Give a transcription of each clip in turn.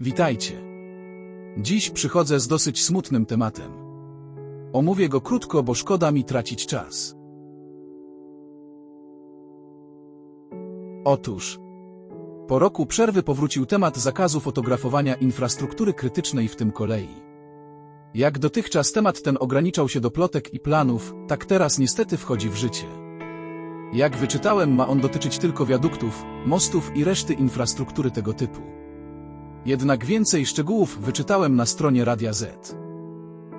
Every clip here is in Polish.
Witajcie. Dziś przychodzę z dosyć smutnym tematem. Omówię go krótko, bo szkoda mi tracić czas. Otóż, po roku przerwy powrócił temat zakazu fotografowania infrastruktury krytycznej, w tym kolei. Jak dotychczas temat ten ograniczał się do plotek i planów, tak teraz niestety wchodzi w życie. Jak wyczytałem, ma on dotyczyć tylko wiaduktów, mostów i reszty infrastruktury tego typu. Jednak więcej szczegółów wyczytałem na stronie Radia Z.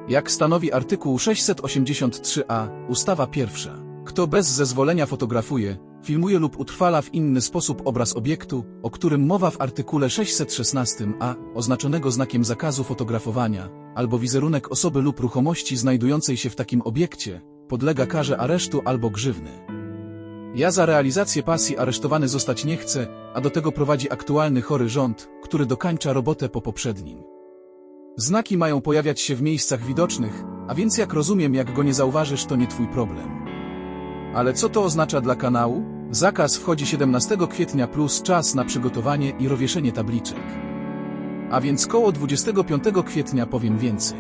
Jak stanowi artykuł 683a, ustawa pierwsza. Kto bez zezwolenia fotografuje, filmuje lub utrwala w inny sposób obraz obiektu, o którym mowa w artykule 616a, oznaczonego znakiem zakazu fotografowania, albo wizerunek osoby lub ruchomości znajdującej się w takim obiekcie, podlega karze aresztu albo grzywny. Ja za realizację pasji aresztowany zostać nie chcę, a do tego prowadzi aktualny chory rząd, który dokańcza robotę po poprzednim. Znaki mają pojawiać się w miejscach widocznych, a więc jak rozumiem, jak go nie zauważysz, to nie twój problem. Ale co to oznacza dla kanału? Zakaz wchodzi 17 kwietnia plus czas na przygotowanie i rowieszenie tabliczek. A więc koło 25 kwietnia powiem więcej.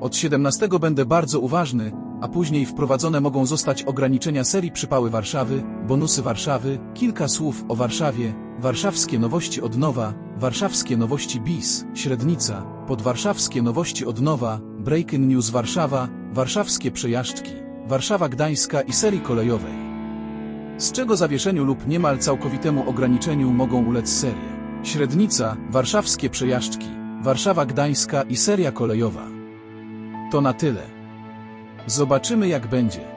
Od 17 będę bardzo uważny, a później wprowadzone mogą zostać ograniczenia serii Przypały Warszawy, Bonusy Warszawy, kilka słów o Warszawie, Warszawskie Nowości od Nowa, Warszawskie Nowości BIS, Średnica, Podwarszawskie Nowości od Nowa, Breaking News Warszawa, Warszawskie Przejażdżki, Warszawa Gdańska i serii kolejowej. Z czego zawieszeniu lub niemal całkowitemu ograniczeniu mogą ulec serie Średnica, Warszawskie Przejażdżki, Warszawa Gdańska i seria kolejowa. To na tyle. Zobaczymy jak będzie.